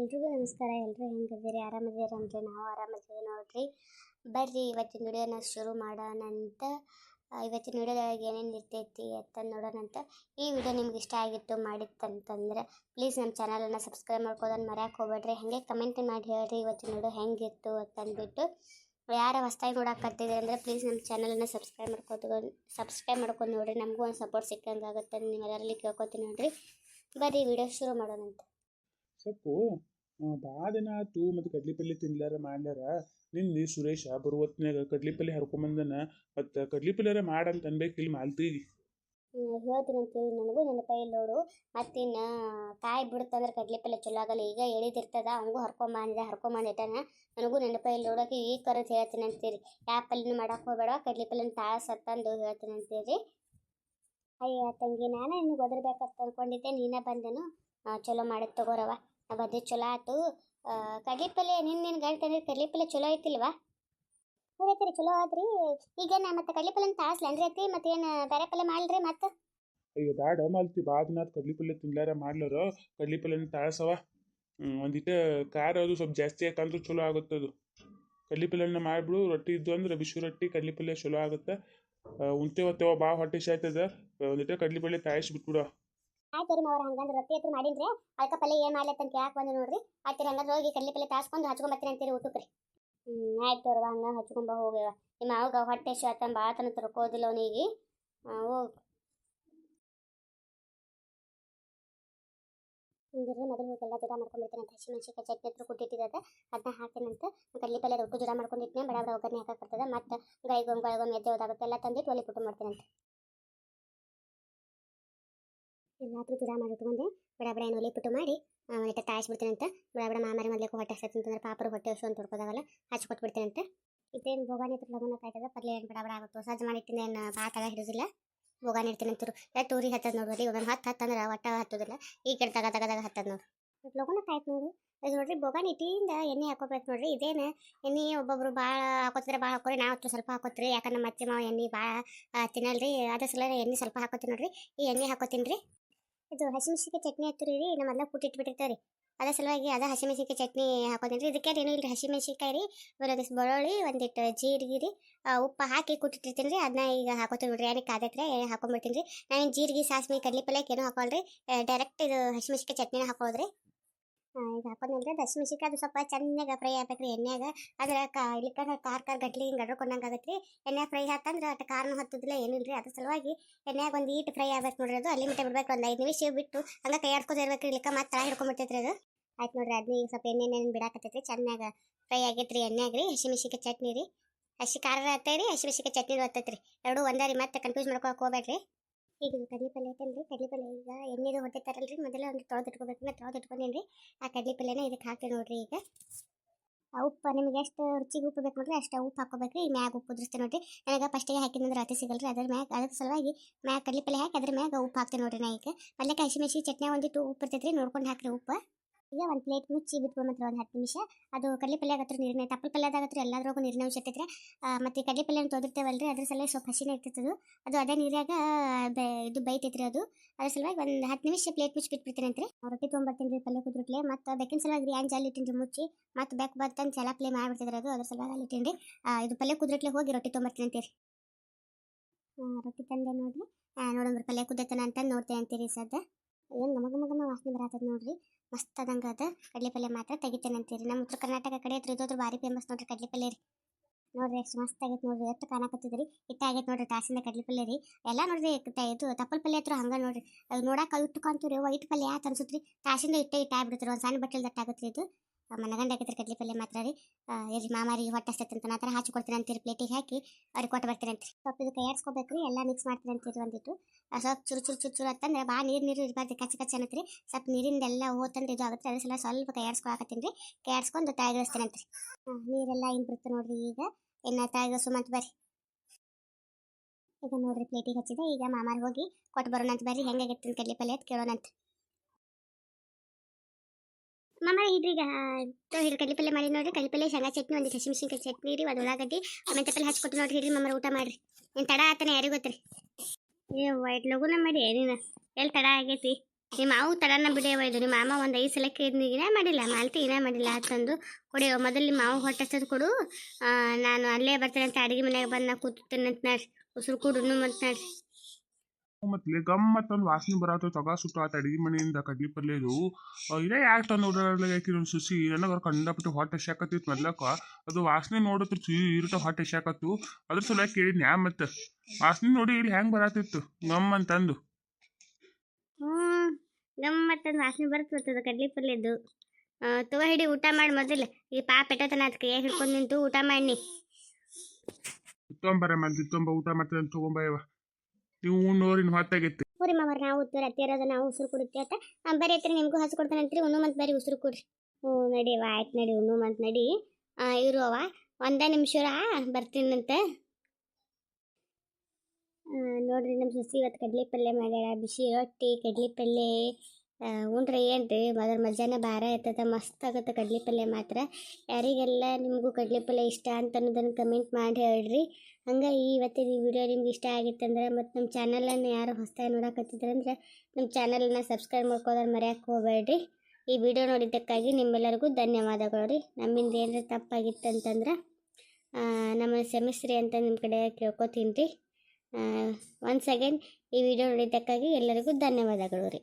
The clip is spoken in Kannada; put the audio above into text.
ಎಲ್ರಿಗೂ ನಮಸ್ಕಾರ. ಎಲ್ಲರೂ ಹೆಂಗಿದ್ದೀರಿ? ಆರಾಮದಿರಿ ಅಂದರೆ ನಾವು ಆರಾಮದಿವಿ ನೋಡಿರಿ. ಬರ್ರಿ, ಇವತ್ತಿನ ವಿಡಿಯೋನ ಶುರು ಮಾಡೋಣ ಅಂತ. ಇವತ್ತಿನ ವಿಡಿಯೋದೊಳಗೆ ಏನೇನು ಇರ್ತೈತಿ ಅಂತ ನೋಡೋಣಂತ ಈ ವಿಡಿಯೋ ನಿಮ್ಗೆ ಇಷ್ಟ ಆಗಿತ್ತು, ಮಾಡಿತ್ತಂತಂದ್ರೆ ಪ್ಲೀಸ್ ನಮ್ಮ ಚಾನಲನ್ನು ಸಬ್ಸ್ಕ್ರೈಬ್ ಮಾಡ್ಕೋದನ್ನು ಮರ್ಯಾಕೆ ಹೋಗ್ಬೇಡ್ರಿ. ಹಾಗೆ ಕಮೆಂಟ್ ಮಾಡಿ ಹೇಳ್ರಿ ಇವತ್ತಿನ ವಿಡಿಯೋ ಹೆಂಗಿತ್ತು ಅಂತ ಅಂದ್ಬಿಟ್ಟು ಯಾರ ಹೊಸ್ದಾಗಿ ನೋಡಕತ್ತಿದ್ರೆ ಅಂದರೆ ಪ್ಲೀಸ್ ನಮ್ಮ ಚಾನಲನ್ನು ಸಬ್ಸ್ಕ್ರೈಬ್ ಮಾಡ್ಕೊತ ಸಬ್ಸ್ಕ್ರೈಬ್ ಮಾಡ್ಕೊಂಡು ನೋಡಿರಿ. ನಮಗೂ ಒಂದು ಸಪೋರ್ಟ್ ಸಿಕ್ಕಂಗೆ ಆಗುತ್ತೆ ನೀವೆಲ್ಲರಲ್ಲಿ ಕೇಳ್ಕೊತೀನಿ ನೋಡಿರಿ. ಬರ್ರಿ, ವಿಡಿಯೋ ಶುರು ಮಾಡೋಣಂತ ಸೊಪ್ಪು ಭಾಳ ದಿನ ಆಯ್ತು ಮತ್ತು ಕಡ್ಲಿ ಪಲ್ಲೆ ತಿನ್ಲಾರ ಮಾಡ್ಲಾರ. ನಿನ್ನೆ ಸುರೇಶ ಬರೋ ಹೊತ್ನ್ಯಾಗ ಕಡ್ಲಿ ಪಲ್ಲೆ ಹರ್ಕೊಂಬಂದನ ಮತ್ತು ಕಡ್ಲಿ ಪಲ್ಯರ ಮಾಡಂತ ಹೇಳ್ತೀನಿ ಅಂತೇಳಿ ನನಗೂ ನೆನಪೇ ಇಲ್ಲ ನೋಡು ಮತ್ತಿನ್ನು ಕಾಯಿ ಬಿಡುತ್ತಂದ್ರೆ ಕಡ್ಲಿ ಪಲ್ಲೆ ಚಲೋ ಆಗಲ್ಲ, ಈಗ ಎಳಿದಿರ್ತದ, ಅವಂಗೂ ಹರ್ಕೊಂಬಂದಿದೆ ಹರ್ಕೊಂಬಂದಿಟ್ಟಾನ. ನನಗೂ ನೆನಪೇ ಇಲ್ಲ ನೋಡೋಕೆ ಈಗ ಕರೆದು ಹೇಳ್ತೀನಿ ಅಂತೀರಿ ಯಾವ ಪಲ್ಯನೂ ಮಾಡಕ್ಕೆ ಹೋಗ್ಬೇಡ ಕಡ್ಲಿ ಪಲ್ಯನ ತಾಳ ಸತ್ತಂದು ಹೇಳ್ತೀನಿ ಅಂತೀರಿ ಅಯ್ಯ, ತಂಗಿ, ನಾನು ನಿನಗೆ ಒದರ್ಬೇಕಂತ ಅನ್ಕೊಂಡಿದ್ದೆ, ನೀನೇ ಬಂದೇನು. ಚಲೋ ಮಾಡಿದ್ ತಗೋರವ ಬಂದಿದ್ದು ಚಲೋ ಆಯ್ತು ಕಡಲೆ ಪಲ್ಯ ನಿನ್ನೇನು ನಿನ್ನ ಗಾಡಿ ತಂದಿದ್ದು ಕಡಲೆ ಪಲ್ಯ ಚಲೋ ಐತಿಲ್ವಾ? ಹೌದೈತ್ರಿ ಚಲೋ ಆದ್ರಿ? ಈಗ ನಾ ಮತ್ತೆ ಕಡ್ಲಿ ಪಲ್ಯನ ತಾಳಸ್ಲೇನ್ರಿ ಐತಿ ಮತ್ತೇನು ಬೇರೆ ಪಲ್ಯ ಮಾಡ್ರಿ ಮತ್ತೆ? ಅಯ್ಯೋ, ಬ್ಯಾಡ ಮಲ್ತಿ ಭಾಳ ದಿನ ಕಡ್ಲಿ ಪಲ್ಯ ತಿನ್ಲಾರ ಮಾಡ್ಲಾರ. ಕಡ್ಲಿ ಪಲ್ಯನ ತಾಳ್ಸವ ಒಂದಿಟ ಖಾರ ಅದು ಸ್ವಲ್ಪ ಜಾಸ್ತಿ ಯಾಕಂದ್ರೂ ಚಲೋ ಆಗುತ್ತೆ ಅದು. ಕಡ್ಲಿ ಪಲ್ಯನ ಮಾಡಿಬಿಡು, ರೊಟ್ಟಿ ಇದ್ದು ಅಂದ್ರೆ ಬಿಸಿ ರೊಟ್ಟಿ ಕಡ್ಲಿ ಪಲ್ಯ ಚಲೋ ಆಗುತ್ತೆ. ಉಂತೇವತ್ತೇವ ಭಾಳ ಹೊಟ್ಟೆ ಶಾಯ್ತದ. ಒಂದಿಟ ಕಡ್ಲಿ ಪಲ್ಯ ತಾಯಿಸಿ ಆಯ್ತು ರೀ ಮಾವ್ರ, ಹಂಗಂದ್ರೆ ರೊಟ್ಟಿ ಹತ್ರ ಮಾಡಿನ್ರಿ. ಅದಕ್ಕೆ ಪಲ್ಯ ಏನು ಮಾಡ್ಲತ್ತ ಅಂತ ಯಾಕೆ ಬಂದು ನೋಡ್ರಿ. ಆಯ್ತು ಹಂಗಂದ್ರೆ ಹೋಗಿ ಕಡ್ಲಿ ಪಲ್ಯ ತಾಸ್ಕೊಂಡು ಹಚ್ಕೊಂಬತ್ತೀನಿ ಅಂತೀರಿ ಊಟಕ್ಕೆ ರೀ. ಹ್ಞೂ ಆಯ್ತು ಅವ್ರವ ಹಂಗ ಹಚ್ಕೊಂಬ ಹೋಗ್ಯವ. ನಿಮ್ಮ ಅವಾಗ ಹೊಟ್ಟೆ ಶಾತ ಭಾಳ ತನ ತರ್ಕೋದಿಲ್ಲ ಅವನಿಗೆ. ಹೋಗಿ. ಹಿಂದಿರ್ರಿ, ಮೊದಲು ಹೋಗಿ ಎಲ್ಲ ಜುಡ ಮಾಡ್ಕೊಂಡಿರ್ತೀನಿ ಅಂತ ಹಸಿಮೆಣ್ಸಿಕಾಯಿ ಚಟ್ನಿ ಹತ್ರ ಕುಟ್ಟಿಟ್ಟಿದ್ದೆ ಅದನ್ನ ಹಾಕಿನಂತ ಕಡ್ಲಿ ಪಲ್ಲೆ ರೊಟ್ಟು ಜಡ ಮಾಡ್ಕೊಂಡಿರ್ತೀನಿ ಬಡ ಬಡ ಒಗ್ಗರಣೆ ಹಾಕಕ್ಕೆ ಬರ್ತದೆ. ಮತ್ತು ಗೈಗೊಮ್ಮೆ ಗೈಗೊಮ್ಮೆ ಎದ್ದೆ ಹೋದಾಗುತ್ತೆ, ಎಲ್ಲ ತಂದಿಟ್ಟು ಒಲಿ ಪುಟ್ಟು ಮಾಡ್ತೀನಿ ಅಂತ ಎಲ್ಲಾದ್ರೂ ಜುಡ ಮಾಡಿ ಇಟ್ಕೊಂಡೆ ಬಡ ಬಡ ಏನು ಒಲಿ ಪುಟ್ಟು ಮಾಡಿ ಅವನಿಗೆ ತಾಯಿಸ್ಬಿಡ್ತೀನಿ ಬಡ ಬಡ ಮಾಮಾರಿ ಮೊದಲೇ ಹೊಟ್ಟೆ ಹಸ್ತೈತೆ ಅಂತಂದ್ರೆ ಪಾಪರು ಹೊಟ್ಟೆ ಹಸು ಅಂತ ಹೊಡ್ಕೋದಾಗಲ್ಲ ಹಚ್ಕೊಟ್ಬಿಡ್ತೀನಿ ಅಂತ. ಇದೇನು ಭೋಗಾನಿ ಹತ್ರ ಲಗುನ ಕಾಯ್ತದ ಪಲ್ಯ ಏನು ಬಡ ಬಡ ಆಗುತ್ತೆ ಹೊಸ ಮಾಡಿಟ್ಟಿನ ಏನು ಬಾತಾಗ ಹಿಡಿದಿಲ್ಲ. ಭೋಗಾನಿ ಯಾ ತೂರಿ ಹತ್ತದ ನೋಡ್ರಿ ಒಂದು ಹತ್ತು ಹತ್ತಂದ್ರೆ ಒಟ್ಟ ಹತ್ತೋದಿಲ್ಲ. ಈ ಕಡೆ ತಗ ತಗದಾಗ ಹತ್ತದ ನೋಡ್ರಿ ಲಗುನ ಕಾಯ್ತು ನೋಡು. ಅದು ನೋಡ್ರಿ, ಭೋಗಾನಿ ಇಟ್ಟಿಯಿಂದ ಎಣ್ಣೆ ಹಾಕೋಬೇಕು ನೋಡ್ರಿ, ಇದೇನು? ಎಣ್ಣೆ ಒಬ್ಬೊಬ್ರು ಭಾಳ ಹಾಕೋತಿದ್ರೆ ಭಾಳ ಹಾಕೋರಿ, ನಾವು ಸ್ವಲ್ಪ ಹಾಕೋತ್ರಿ. ಯಾಕಂದ್ರೆ ಮಾವು ಮಾವ ಎಣ್ಣೆ ಭಾಳ ತಿನ್ನಲ್ರಿ ಅದ್ರ ಸಲ ಎಣ್ಣೆ ಸ್ವಲ್ಪ ಹಾಕೋತೀನಿ ನೋಡ್ರಿ. ಈ ಎಣ್ಣೆ ಹಾಕೋತೀನಿ ರೀ ಇದು ಹಸಿಮೆಣಸಿಗೆ ಚಟ್ನಿ ಹತ್ತಿರಿ ರೀ ನಮ್ಮೆಲ್ಲ ಕೂಟಿಟ್ಬಿಟ್ಟಿರ್ತಾರೆ ಅದರ ಸಲುವಾಗಿ ಅದ ಹಸಿಮೆಣಸಿಗೆ ಚಟ್ನಿ ಹಾಕೋತೀನಿ ರೀ ಇದಕ್ಕೆ ಏನು ಇಲ್ಲ ಹಸಿಮೆಣಸಿಕಾಯಿ ರೀ ಒಂದಿಷ್ಟು ಬೆಳ್ಳುಳ್ಳಿ, ಒಂದಿಟ್ಟು ಜೀರಿಗೆ ರೀ ಉಪ್ಪು ಹಾಕಿ ಕುಟ್ಟಿಟ್ಟಿರ್ತೀನಿ ರೀ. ಅದನ್ನ ಈಗ ಹಾಕೋತೀವಿ ಬಿಡ್ರಿ ಏನಕ್ಕೆ ಆದೈತ್ರೆ ಹಾಕೊಂಡ್ಬಿಡ್ತೀನಿ ರೀ. ನಾನು ಜೀರಿಗೆ ಸಾಸ್ಮಿ ಕಡ್ಲಿ ಪಲ್ಯಕ್ಕೆ ಏನೂ ಹಾಕೊಳ್ರಿ ಡೈರೆಕ್ಟ್ ಇದು ಹಸಿಮೆಣಸಿಗೆ ಚಟ್ನಿನ ಹಾಕೋದ್ರಿ ಈಗ ಹಾಕೊಂಡ್ರೆ ಹಸಿಮೆಣಸಿಗೆ ಅದು ಸ್ವಲ್ಪ ಚೆನ್ನಾಗಿ ಫ್ರೈ ಆಗ್ಬೇಕು ರೀ ಎಣ್ಣೆಯಾಗ ಅದ್ರ ಕಾ ಇಲ್ಲಿಕ ಕಾರ್ ಕಾರ್ ಗಟ್ಲಿ ಹಿಂಗೆ ಗಡ್ಕೊಂಡಂಗೆ ಆಗತ್ತೆ ರೀ ಎಣ್ಣೆ ಫ್ರೈ ಹಾಕಂದ್ರೆ ಅಟ್ ಕಾರ್ನ ಹತ್ತದಿಲ್ಲ ಏನಿಲ್ಲ ರೀ ಅದ್ರ ಸಲುವಾಗಿ ಎಣ್ಣೆಗೆ ಒಂದು ಈಟ್ ಫ್ರೈ ಆಗ್ಬೇಕು ನೋಡ್ರಿ ಅದು. ಅಲ್ಲಿ ಮಿಟ್ಟ ಬಿಡ್ಬೇಕು ಒಂದು ಐದು ನಿಮಿಷ ಬಿಟ್ಟು ಹಂಗೆ ಕೈ ಆಡ್ಕೋದೇ ಇರ್ಬೇಕು ರೀ ಇಲ್ಲಿಕ ಮತ್ತೆ ತಳ ಹಿಡ್ಕೊಂಡ್ಬಿಡ್ತೈತ್ರಿ ಅದು. ಆಯ್ತು ನೋಡ್ರಿ ಅದನ್ನ ಈಗ ಸ್ವಲ್ಪ ಎಣ್ಣೆ ಎಣ್ಣೆ ಬಿಡಾಕತ್ತೈತ್ರಿ, ಚೆನ್ನಾಗ ಫ್ರೈ ಆಗೈತೆ ರೀ ಎಣ್ಣೆಗೆ ರೀ ಹಸಿಮಿಶಿಕ ಚಟ್ನಿ ರೀ. ಹಸಿ ಖಾರ ಹತ್ತೈ ರೀ ಹಸಿಮೆಣಸಿಗೆ ಚಟ್ನಿ ಹತ್ತೈತೆ ರೀ ಎರಡು ಒಂದೇ ರೀ, ಮತ್ತೆ ಕನ್ಫ್ಯೂಸ್ ಮಾಡ್ಕೊಳಕ್ಕೆ ಹೋಗ್ಬೇಡ್ರಿ. ಇದು ಕಡಲೆ ಪಲ್ಯ ಐತಲ್ರಿ? ಕಡಲೆ ಪಲ್ಯ ಈಗ ಎಣ್ಣೆದು ಹೊಡೆತಾರಲ್ರಿ ಮೊದಲ ಒಂದು ತೊಳೆದು ಇಟ್ಕೋಬೇಕು. ನಾ ತೊಳೆದು ಇಟ್ಕೊಂಡೇನ್ರಿ. ರೀ ಆ ಕಡ್ಲಿ ಪಲ್ಯನ ಇದಕ್ಕೆ ಹಾಕ್ತೀನಿ ನೋಡ್ರಿ ಈಗ. ಆ ಉಪ್ಪು ನಿಮಗೆ ಎಷ್ಟು ರುಚಿಗೆ ಉಪ್ಪು ಬೇಕು ನೋಡ್ರಿ ಅಷ್ಟು ಉಪ್ಪು ಹಾಕೋಬೇಕ್ರಿ ಈ ಮ್ಯಾಗ ಉಪ್ಪು ಉದುರಿಸ್ತೇನೆ ನೋಡ್ರಿ. ನನಗೆ ಫಸ್ಟಿಗೆ ಹಾಕಿದ್ರೆ ಅತಿ ಸಿಗಲ್ರಿ. ಅದ್ರ ಮ್ಯಾಗ, ಅದ್ರ ಸಲುವಾಗಿ ಮ್ಯಾಗ ಕಡಲೆ ಪಲ್ಯ ಹಾಕಿ ಅದ್ರ ಮ್ಯಾಗ ಉಪ್ಪು ಹಾಕ್ತೀನಿ ನೋಡ್ರಿ ನಾ ಈಗ. ಮೊದಲಕ್ಕೆ ಹಸಿಮೆಣಸಿ ಚಟ್ನಿ ಒಂದಿಟ್ಟು ಉಪ್ಪು ಇರ್ತೈತ್ರಿ. ನೋಡ್ಕೊಂಡು ಹಾಕ್ರಿ ಉಪ್ಪು. ಈಗ ಒಂದು ಪ್ಲೇಟ್ ಮುಚ್ಚಿ ಬಿಟ್ಕೊಂಡ್ರೆ ಒಂದು ಹತ್ತು ನಿಮಿಷ. ಅದು ಕಡಲೆ ಪಲ್ಯ ಆಗತ್ರ ನೀರಿನ ತಪ್ಪಲ್ ಪಲ್ಯದಾಗತ್ರ ಎಲ್ಲದ್ರಾಗೂ ನೀರಿನ ಅಂಶ ಇರ್ತೈತ್ರಿ ಮತ್ತು ಕಡಲೆ ಪಲ್ಯ ತೊದಿರ್ತೇವಲ್ರಿ ಅದ್ರ ಸಲುವಾಗಿ ಸ್ವಲ್ಪ ಹಸಿನೇ ಇರ್ತೈತದು. ಅದು ಅದೇ ನೀರಾಗ ಬೆ ಇದು ಬೈತೈತ್ರಿ ಅದು. ಅದ್ರ ಸಲುವಾಗಿ ಒಂದು ಹತ್ತು ನಿಮಿಷ ಪ್ಲೇಟ್ ಮುಚ್ಚಿ ಬಿಟ್ಬಿಡ್ತೀನಿ ರೊಟ್ಟಿ ತೊಗೊಂಬರ್ತೀನಿ ರೀ ಪಲ್ಯ ಕುದ್ರಟ್ಲೆ, ಮತ್ತು ಬೇಕಿನ ಸಲುವಾಗಿ ರೀ ಅಲ್ಲಿ ಇಟ್ಟಿನಿ ಮುಚ್ಚಿ, ಮತ್ತು ಬೆಕ್ ಬರ್ತಂದು ಚಲ ಪ್ಲೇ ಮಾಡ್ಬಿಡ್ತಿದ್ರಿ ಅದು. ಅದ್ರ ಸಲುವಾಗಿ ಅಲ್ಲಿ ಇಟ್ಟಿನಿ ಇದು ಪಲ್ಯ ಕುದ್ರಟ್ಲೆ ಹೋಗಿ ರೊಟ್ಟಿ ತೊಗೊಂಬರ್ತೀನಿ ಅಂತೀರಿ. ರೊಟ್ಟಿ ತಂದೆ ನೋಡ್ರಿ. ನೋಡೋಣ ಪಲ್ಯ ಕುದ್ದತನ ಅಂತ ನೋಡ್ತೇನೆ ಅಂತೀರಿ ಸದ್ದ ಏನು ಗಮ ಗಮ ವಾಸನೆ ಬರತ್ತದ ನೋಡ್ರಿ. ಮಸ್ತ್ ಅದಂಗ ಅದ. ಕಡ್ಲಿ ಪಲ್ಯ ಮಾತ್ರ ತೆಗಿತೇನೆ ಅಂತೀರಿ. ನಮ್ಮ ಉತ್ತರ ಕರ್ನಾಟಕ ಕಡೆ ಹತ್ರ ಇದ್ದೋದ್ರ ಭಾರಿ ಫೇಮಸ್ ನೋಡ್ರಿ ಕಡ್ಲಿ ಪಲ್ಯ ರೀ. ನೋಡ್ರಿ ಎಷ್ಟು ಮಸ್ತ್ ಆಗೈತೆ ನೋಡ್ರಿ. ಎಷ್ಟು ಕಾಣಕತ್ತಿದ್ರಿ. ಇಟ್ಟ ಆಗೈತೆ ನೋಡ್ರಿ ತಾಸಿಂದ ಕಡ್ಲಿ ಪಲ್ಯ ರೀ. ಎಲ್ಲ ನೋಡ್ರಿ ಇದು ತಪ್ಪಲ್ ಪಲ್ಯ ಹತ್ರ ಹಂಗ ನೋಡ್ರಿ. ಅದು ನೋಡಾಕ ಇಟ್ಟು ವೈಟ್ ಪಲ್ಯ ಯಾತ್ ರೀ ತಾಸಿಂದ ಇಟ್ಟೆ ಇಟ್ಟ ಆಗ್ಬಿಡ್ತೀರಿ ಒಂದು ಸಣ್ಣ ಬಟ್ಟೆಲ್ ದಟ್ಟಾಗುತ್ತೆ ಇದು. ಮನಗಂಡ ಹಾಕಿದ್ರೆ ಕಡ್ಲಿ ಪಲ್ಯ ಮಾತ್ರ ರೀ. ಎಲ್ಲಿ ಮಾಮಾರಿ ಹೊಟ್ಟೆ ಹಸ್ತೈತೆ ನಾ ಥರ ಕೊಡ್ತೀನಿ ಅಂತೀರಿ ಪ್ಲೇಟಿಗೆ ಹಾಕಿ ಅವ್ರಿಗೆ ಕೊಟ್ಟು ಬರ್ತೀನಿ ಅಂತೀರಿ. ಸ್ವಲ್ಪ ಇದು ಕೈಯಾಡ್ಸ್ಕೊಬೇಕ್ರಿ ಎಲ್ಲ ಮಿಕ್ಸ್ ಮಾಡ್ತೀನಿ ಅಂತೀರಿ ಒಂದಿಟ್ಟು. ಸ್ವಲ್ಪ ಚುರು ಚುರು ಚುರು ಚುರು ಅಂತಂದ್ರೆ ಭಾಳ ನೀರು ನೀರು ಇರಬಾರ್ದು ಕಚ್ಚ ಕಚ್ಚ ಅನ್ನತ್ರಿ. ಸ್ವಲ್ಪ ನೀರಿಂದೆಲ್ಲ ಹೋತಂದ್ರೆ ಇದು ಆಗುತ್ತೆ ಅದ್ರ ಸಲ ಸ್ವಲ್ಪ ಕೈಯಾಡ್ಸ್ಕೊಳಕತ್ತೀನಿ ರೀ. ಕೈಯಾಡ್ಸ್ಕೊಂಡು ತಾಯಿಗಿಳಿಸ್ತೀನಿ ಅಂತ ಹಾಂ ನೀರೆಲ್ಲ ಏನು ಬಿಡುತ್ತೆ ನೋಡ್ರಿ ಈಗ. ಇನ್ನು ತಾಯಿಗಿಳಿಸು ಮತ್ತೆ ಬರ್ರಿ. ಈಗ ನೋಡ್ರಿ ಪ್ಲೇಟಿಗೆ ಹಚ್ಚಿದೆ, ಈಗ ಮಾಮಾರ್ ಹೋಗಿ ಕೊಟ್ಟು ಬರೋಣ ಅಂತ ಬರ್ರಿ. ಹೆಂಗಾಗೈತೆ ಕಡ್ಲಿ ಪಲ್ಯ ಅಂತ ಕೇಳೋಣ ಅಂತ ಮಾಮ ಇದ್ರೀಗ ಹಿಡಿ ಕಡ್ಲಿ ಪಲ್ಯ ಮಾಡಿ ನೋಡ್ರಿ. ಕಲಿಪಲ್ಲೆ ಶೇಂಗಾ ಚಟ್ನಿ, ಒಂದು ಹಸಿಮೆಣಸಿನ್ಕಾಯಿ ಚಟ್ನಿ ರೀ ಅದು ಉಳ್ಳಾಗಡ್ಡಿ ಮೆಂತೆ ತಪ್ಪಲ್ಲಿ ಹಚ್ಕೊಟ್ಟು ನೋಡ್ರಿ ಹಿಡಿ ಮಾಮರ ಊಟ ಮಾಡ್ರಿ. ಏನು ತಡ ಆತನ ಯಾರಿಗೂ ಗೊತ್ತ್ರಿ? ಏ ವೈಟ್ ಲಗುನ ಮಾಡಿ ಏನಿನ ಎಲ್ಲಿ ತಡ ಆಗೈತಿ? ನಿಮ್ಮ ಮಾವು ತಡನ ಬಿಡೇ ಇದು ನಿಮ್ಮ ಮಾಮ ಒಂದು ಐದು ಸಲ ಕೇಳಿದ್ನಿಗಿನ ಮಾಡಿಲ್ಲ, ಮಾಲ್ತಿ ಏನೇ ಮಾಡಿಲ್ಲ ಅಂತಂದು ಕೊಡಿ ಮೊದಲು ನಿಮ್ಮ ಮಾವು ಹೊಟ್ಟೆ ಹಚ್ಚೋದು ಕೊಡು ನಾನು ಅಲ್ಲೇ ಬರ್ತೇನೆ ಅಂತ ಅಡುಗೆ ಮನೆಗೆ ಬಂದು ನಾ ಕೂತಿರ್ತೇನೆ ಅಂತ ನಾಡ್ರಿ. ಉಸಿರು ಕೊಡು ಮತ್ತೆ ನಾಡ್ರಿ. ಮತ್ತೆ ಗಮ್ಮತ್ತೊಂದು ವಾಸನೆ ಬರತ್ತ ತಗ ಸುಟ್ಟು ಆತ ಅಡಿಗೆ ಮನೆಯಿಂದ ಕಡ್ಲಿ ಪಲ್ಯದು. ಇದೇ ಯಾಕೆ ತಂದು ಒಂದು ಸುಸಿ. ನನಗೆ ಅವ್ರು ಕಂಡಪಟ್ಟು ಹೊಟ್ಟೆ ಶಾಕತ್ತಿತ್ತು ಮೊದ್ಲಕ್ಕ. ಅದು ವಾಸನೆ ನೋಡತ್ರ ಇರುತ್ತ ಹೊಟ್ಟೆ ಶಾಕತ್ತು ಅದ್ರ ಸಲುವಾಗಿ ಕೇಳಿದ್ನಿ ಯಾ ಮತ್ತೆ? ವಾಸನೆ ನೋಡಿ ಇಲ್ಲಿ ಹೆಂಗ್ ಬರತ್ತಿತ್ತು? ಗಮ್ ಅಂತಂದು. ಹ್ಞೂ ಗಮ್ಮತ್ತಂದು ವಾಸನೆ ಬರ್ತದ ಕಡ್ಲಿ ಪಲ್ಯದ್ದು. ತಗೋ ಹಿಡಿ ಊಟ ಮಾಡಿ ಮೊದಲು. ಈ ಪಾಪ ಎಟ್ಟತನ ಅದಕ್ಕೆ ಕೈಯಾಗ ಹಿಡ್ಕೊಂಡು ನಿಂತು ಊಟ ಮಾಡಿ ತೊಂಬರ ಮಂದಿ ತೊಂಬ ಊಟ ಮಾಡ್ತೇನೆ ತಗೊಂಬ ನೀವು ಉಣ್ಣೋರಿನ ಹೊತ್ತಾಗೈತಿ ಹೋರಿ ಮಾವರ್ ನಾವು ಉತ್ತರ ಅತ್ತಿರೋದು ನಾವು ಉಸಿರು ಕೊಡುತ್ತೆ ಅಂತ. ಆ, ಬರೀ ಹತ್ರ ನಿಮಗೂ ಹಸು ಕೊಡ್ತಾನೆ ಅಂತೀರಿ ಉಣ್ಣು ಮತ್ತೆ ಬರೀ ಉಸಿರು ಕೊಡ್ರಿ. ಹ್ಞೂ ನಡಿವ ಆಯ್ತು ನಡಿ ಉಣ್ಣು ಮತ್ತೆ ನಡಿ. ಇರು ಅವ ಒಂದೇ ನಿಮಿಷರ ಬರ್ತೀನಂತೆ ಆ, ನೋಡ್ರಿ ನಮ್ಮ ಸೊಸಿ ಇವತ್ತು ಕಡ್ಲಿ ಪಲ್ಯ ಮಾಡ್ಯಾಳ ಬಿಸಿ ರೊಟ್ಟಿ ಕಡ್ಲಿ ಪಲ್ಯ ಉಂಡ್ರೆ ಏನು ರೀ ಅದ್ರ ಮಜಾನೆ ಭಾರ ಇರ್ತದೆ, ಮಸ್ತ್ ಆಗುತ್ತೆ ಕಡ್ಲೆ ಪಲ್ಯ ಮಾತ್ರ. ಯಾರಿಗೆಲ್ಲ ನಿಮಗೂ ಕಡ್ಲೆ ಪಲ್ಯ ಇಷ್ಟ ಅಂತ ಅನ್ನೋದನ್ನು ಕಮೆಂಟ್ ಮಾಡಿ ಹೇಳ್ರಿ. ಹಂಗೆ ಈ ಇವತ್ತಿನ ಈ ವಿಡಿಯೋ ನಿಮ್ಗೆ ಇಷ್ಟ ಆಗಿತ್ತಂದ್ರೆ ಮತ್ತು ನಮ್ಮ ಚಾನಲನ್ನು ಯಾರು ಹೊಸ್ದಾಗಿ ನೋಡಕತ್ತಿದ್ರಂದ್ರೆ ನಮ್ಮ ಚಾನಲನ್ನ ಸಬ್ಸ್ಕ್ರೈಬ್ ಮಾಡ್ಕೋದ್ರೆ ಮರೆಯೋಕೆ ಹೋಗಬೇಡ್ರಿ. ಈ ವಿಡಿಯೋ ನೋಡಿದ್ದಕ್ಕಾಗಿ ನಿಮ್ಮೆಲ್ಲರಿಗೂ ಧನ್ಯವಾದಗಳು ರೀ ನಮ್ಮಿಂದ ಏನಾರ ತಪ್ಪಾಗಿತ್ತಂತಂದ್ರೆ ನಮ್ಮ ಸೆಮಿಸ್ಟ್ರಿ ಅಂತ ನಿಮ್ಮ ಕಡೆ ಕೇಳ್ಕೊತೀನಿ ರೀ ಒನ್ಸ್ ಅಗೇನ್ ಈ ವಿಡಿಯೋ ನೋಡಿದ್ದಕ್ಕಾಗಿ ಎಲ್ಲರಿಗೂ ಧನ್ಯವಾದಗಳು ರೀ